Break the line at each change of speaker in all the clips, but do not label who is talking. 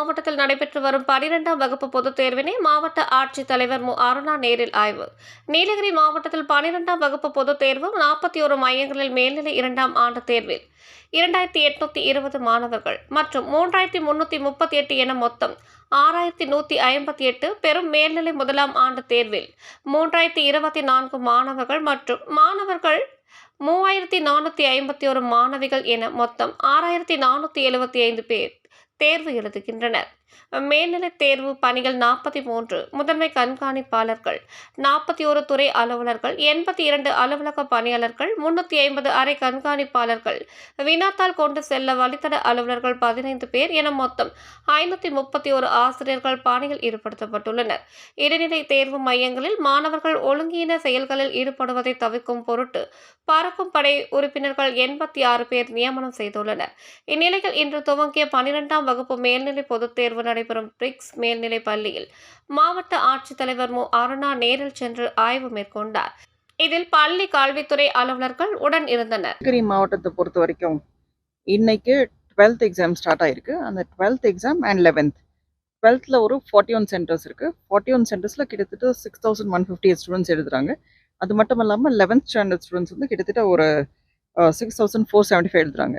மாவட்டத்தில் நடைபெற்று வரும் பனிரெண்டாம் வகுப்பு பொதுத் தேர்வினை மாவட்ட ஆட்சித்தலைவர் மு. அருணா நேரில் ஆய்வு. நீலகிரி மாவட்டத்தில் பனிரெண்டாம் வகுப்பு பொதுத் தேர்வு நாற்பத்தி ஒரு மையங்களில் மேல்நிலை இரண்டாம் ஆண்டு தேர்வில். இரண்டாயிரத்தி எட்நூத்தி இருபது மாணவர்கள் மற்றும் மூன்றாயிரத்தி முன்னூத்தி முப்பத்தி எட்டு என மொத்தம் ஆறாயிரத்தி நூற்றி ஐம்பத்தி எட்டு பெரும் மேல்நிலை முதலாம் ஆண்டு தேர்வில். மூன்றாயிரத்தி இருபத்தி நான்கு மாணவர்கள் மற்றும் மாணவர்கள் மூவாயிரத்தி நானூற்றி ஐம்பத்தி ஒரு மாணவிகள் என மொத்தம் ஆறாயிரத்தி நானூற்றி எழுபத்தி ஐந்து பேர். தேர்வு எழுதுகின்றனர். மேல்நிலை தேர்வு பணிகள் நாற்பத்தி மூன்று. முதன்மை கண்காணிப்பாளர்கள் நாற்பத்தி ஒரு துறை அலுவலர்கள் எண்பத்தி இரண்டு அலுவலக பணியாளர்கள் முன்னூற்றி ஐம்பது அறை கண்காணிப்பாளர்கள் வினாத்தால் கொண்டு செல்ல வழித்தட அலுவலர்கள் பதினைந்து பேர் என மொத்தம் ஐநூற்றி முப்பத்தி ஒரு ஆசிரியர்கள் பணியில் ஈடுபடுத்தப்பட்டுள்ளனர். இடைநிலை தேர்வு மையங்களில் மாணவர்கள் ஒழுங்கீன செயல்களில் ஈடுபடுவதை தவிர்க்கும் பொருட்டு பறக்கும் படை உறுப்பினர்கள் எண்பத்தி ஆறு பேர் நியமனம் செய்துள்ளனர். இந்நிலையில் இன்று துவங்கிய பனிரெண்டு பன்னிரெண்டாம் வகுப்பு மேல்நிலை பொதுத் தேர்வு நடைபெறும் பிரிக்ஸ் மேல்நிலை பள்ளியில். மாவட்ட ஆட்சித்தலைவர் மு. அருணா நேரில் சென்று ஆய்வு மேற்கொண்டார். இதில் பள்ளி கல்வித்துறை அலுவலர்கள் உடன் இருந்தனர்.
நீலகிரி மாவட்டத்தை பொறுத்த வரைக்கும் இன்னைக்கு டுவெல்த் எக்ஸாம் ஸ்டார்ட் ஆயிருக்கு. அந்த டுவெல்த் எக்ஸாம் அண்ட் லெவன்த். டுவெல்த்தில் ஒரு ஃபார்ட்டி ஒன் சென்டர்ஸ் இருக்குது ஃபார்ட்டி ஒன் சென்டர்ஸில் கிட்டத்தட்ட six thousand one fifty students எழுதுறாங்க. அது மட்டும் இல்லாமல் லெவன்த் ஸ்டாண்டர்ட் ஸ்டூடெண்ட்ஸ் வந்து கிட்டத்தட்ட ஒரு six thousand four seventy five எழுதுறாங்க.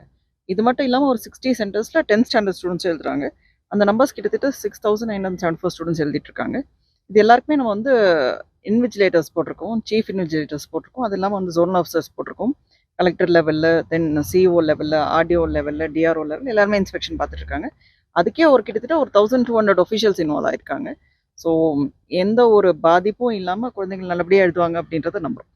இது மட்டும் இல்லாமல் ஒரு சிக்ஸ்டி சென்டர்ஸில் டென்த் ஸ்டாண்டர்ட் ஸ்டூடெண்ட்ஸ் எழுதுறாங்க. அந்த நம்பர்ஸ் கிட்டத்தட்ட six thousand nine hundred seven four students இருக்காங்க இது எல்லாருக்குமே நம்ம வந்து இன்விஜிலேட்டர்ஸ் போட்டிருக்கோம் சீஃப் இன்விஜிலேட்டர்ஸ் போட்டிருக்கோம். அது இல்லாமல் வந்து ஜோனல் ஆஃபீஸர்ஸ் போட்டிருக்கோம். கலெக்டர் லெவலில் தென் சிஓ லெவலில் ஆர்டிஓ லெவலில் டிஆர்ஓ லெவலில் எல்லாருமே இன்ஸ்பெக்ஷன் பார்த்துட்ருக்காங்க அதுக்கே ஒரு கிட்டத்தட்ட ஒரு thousand two hundred officials involve ஆயிருக்காங்க. ஸோ எந்த ஒரு பாதிப்பும் இல்லாமல் குழந்தைகள் நல்லபடியாக எழுதுவாங்க அப்படின்றத நம்புகிறோம்